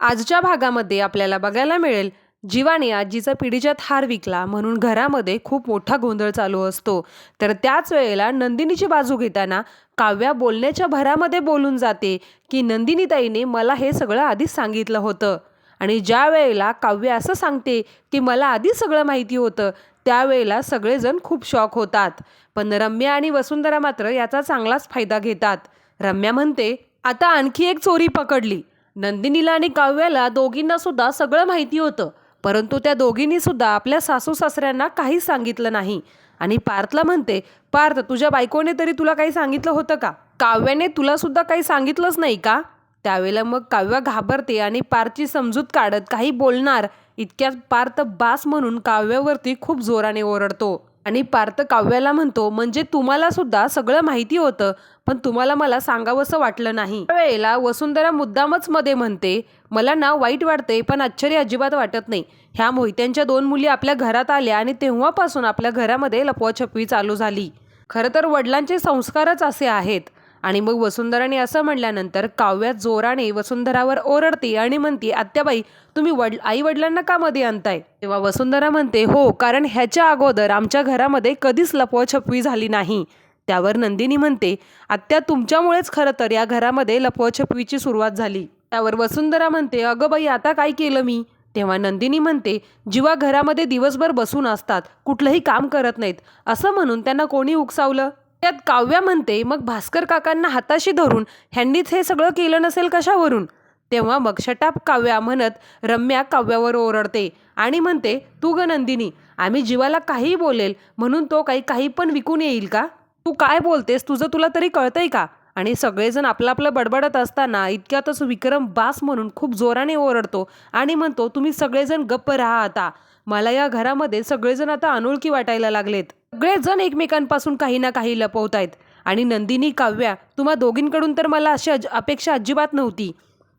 आजच्या भागामध्ये आपल्याला बघायला मिळेल जीवाने आजीचा पिढीच्यात हार विकला म्हणून घरामध्ये खूप मोठा गोंधळ चालू असतो. तर त्याच वेळेला नंदिनीची बाजू घेताना काव्या बोलण्याच्या भरामध्ये बोलून जाते की नंदिनीताईने मला हे सगळं आधीच सांगितलं होतं आणि ज्या वेळेला काव्य असं सांगते की मला आधीच सगळं माहिती होतं त्यावेळेला सगळेजण खूप शॉक होतात. पण रम्या आणि वसुंधरा मात्र याचा चांगलाच फायदा घेतात. रम्या म्हणते आता आणखी एक चोरी पकडली. नंदिनीला आणि काव्याला दोघींना सुद्धा सगळं माहिती होतं. परंतु त्या दोघींनी सुद्धा आपल्या सासू सासऱ्यांना काहीच सांगितलं नाही. आणि पार्थला म्हणते पार्थ तुझ्या बायकोने तरी तुला काही सांगितलं होतं का? काव्याने तुला सुद्धा काही सांगितलंच नाही का? त्यावेळेला मग काव्या घाबरते आणि पार्थची समजूत काढत काही बोलणार. इतक्यात पार्थ बास म्हणून काव्यावरती खूप जोराने ओरडतो. आणि पार्थ काव्याला म्हणतो म्हणजे तुम्हाला सुद्धा सगळं माहिती होतं पण तुम्हाला मला सांगावंसं वाटलं नाही. वेळेला वसुंधरा मुद्दामच मध्ये म्हणते मला ना वाईट वाटते पण आश्चर्य अजिबात वाटत नाही. ह्या मोहित्यांच्या दोन मुली आपल्या घरात आल्या आणि तेव्हापासून आपल्या घरामध्ये लपवाछपवी चालू झाली. खरं तर वडिलांचे संस्कारच असे आहेत. आणि मग वसुंधराने असं म्हणल्यानंतर काव्या जोराने वसुंधरावर ओरडते आणि म्हणते आत्याबाई तुम्ही वड आई वडिलांना का मध्ये आणताय? तेव्हा वसुंधरा म्हणते हो कारण ह्याच्या अगोदर आमच्या घरामध्ये कधीच लपवाछपवी झाली नाही. त्यावर नंदिनी म्हणते आत्या तुमच्यामुळेच खरं तर या घरामध्ये लपवाछपवीची सुरुवात झाली. त्यावर वसुंधरा म्हणते अगं बाई आता काय केलं मी? तेव्हा नंदिनी म्हणते जीवा घरामध्ये दिवसभर बसून असतात कुठलंही काम करत नाहीत. असं म्हणून त्यांना कोणी उकसावलं? त्यात काव्या म्हणते मग भास्कर काकांना हाताशी धरून ह्यांनीच हे सगळं केलं नसेल कशावरून? तेव्हा मग शटाप काव्या म्हणत रम्या काव्यावर ओरडते आणि म्हणते तू ग नंदिनी आम्ही जीवाला काहीही बोलेल म्हणून तो काही काही पण विकून येईल का? तू काय बोलतेस? तुझं तुला तरी कळतंय का? आणि सगळेजण आपलं आपलं बडबडत असताना इतक्यातच विक्रम बास म्हणून खूप जोराने ओरडतो आणि म्हणतो तुम्ही सगळेजण गप्प राहा आता. मला या घरामध्ये सगळेजण आता अनोळखी वाटायला लागलेत. सगळेजण एकमेकांपासून काही ना काही लपवतायत. आणि नंदिनी काव्या तुम्हा दोघींकडून तर मला अशी अज अपेक्षा अजिबात नव्हती.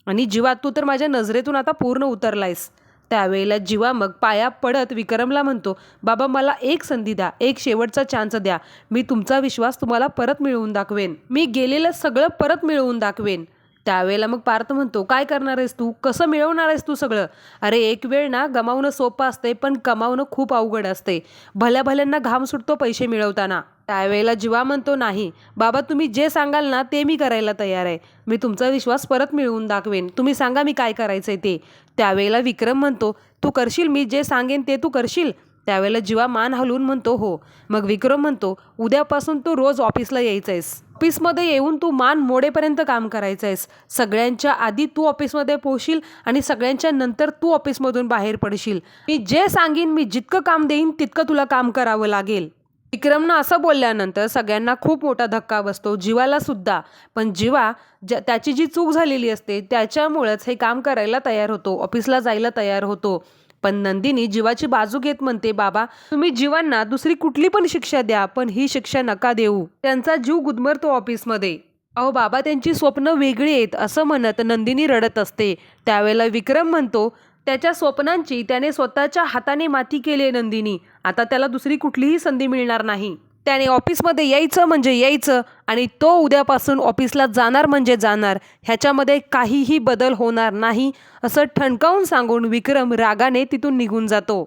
आणि जीवा तू तर माझ्या नजरेतून आता पूर्ण उतरलायस. त्यावेळेला जीवा मग पाया पडत विक्रमला म्हणतो बाबा मला एक संधी द्या एक शेवटचा चान्स द्या. मी तुमचा विश्वास तुम्हाला परत मिळवून दाखवेन. मी गेलेलं सगळं परत मिळवून दाखवेन. त्यावेळेला मग पार्थ म्हणतो काय करणार आहेस तू? कसं मिळवणार आहेस तू सगळं? अरे एक वेळ ना गमावणं सोपं असते पण कमावणं खूप अवघड असते भल्या भल्यांना घाम सुटतो पैसे मिळवताना. त्यावेळेला जीवा म्हणतो नाही बाबा तुम्ही जे सांगाल ना ते मी करायला तयार आहे. मी तुमचा विश्वास परत मिळवून दाखवेन. तुम्ही सांगा मी काय करायचं आहे ते. त्यावेळेला विक्रम म्हणतो तू करशील मी जे सांगेन ते तू करशील. त्यावेळेला जीवा मान हलवून म्हणतो हो. मग विक्रम म्हणतो उद्यापासून तू रोज ऑफिसला यायचं आहेस ऑफिसमध्ये येऊन तू मान मोडेपर्यंत काम करायचं आहेस सगळ्यांच्या आधी तू ऑफिसमध्ये पोहशील आणि सगळ्यांच्या नंतर तू ऑफिसमधून बाहेर पडशील. मी जे सांगेन मी जितकं काम देईन तितकं तुला काम करावं लागेल. विक्रमनं असं बोलल्यानंतर सगळ्यांना खूप मोठा धक्का बसतो जीवाला सुद्धा. पण जीवा ज्या त्याची जी चूक झालेली असते त्याच्यामुळेच हे काम करायला तयार होतो ऑफिसला जायला तयार होतो. पण नंदिनी जीवाची बाजू घेत म्हणते बाबा तुम्ही जीवांना दुसरी कुठली पण शिक्षा द्या पण ही शिक्षा नका देऊ. त्यांचा जीव गुदमरतो ऑफिसमध्ये. अहो बाबा त्यांची स्वप्न वेगळी आहेत असं म्हणत नंदिनी रडत असते. त्यावेळेला विक्रम म्हणतो त्याच्या स्वप्नांची त्याने स्वतःच्या हाताने माती केली आहे नंदिनी. आता त्याला दुसरी कुठलीही संधी मिळणार नाही. त्याने ऑफिसमध्ये यायचं म्हणजे यायचं आणि तो उद्यापासून ऑफिसला जाणार म्हणजे जाणार. ह्याच्यामध्ये काहीही बदल होणार नाही असं ठणकावून सांगून विक्रम रागाने तिथून निघून जातो.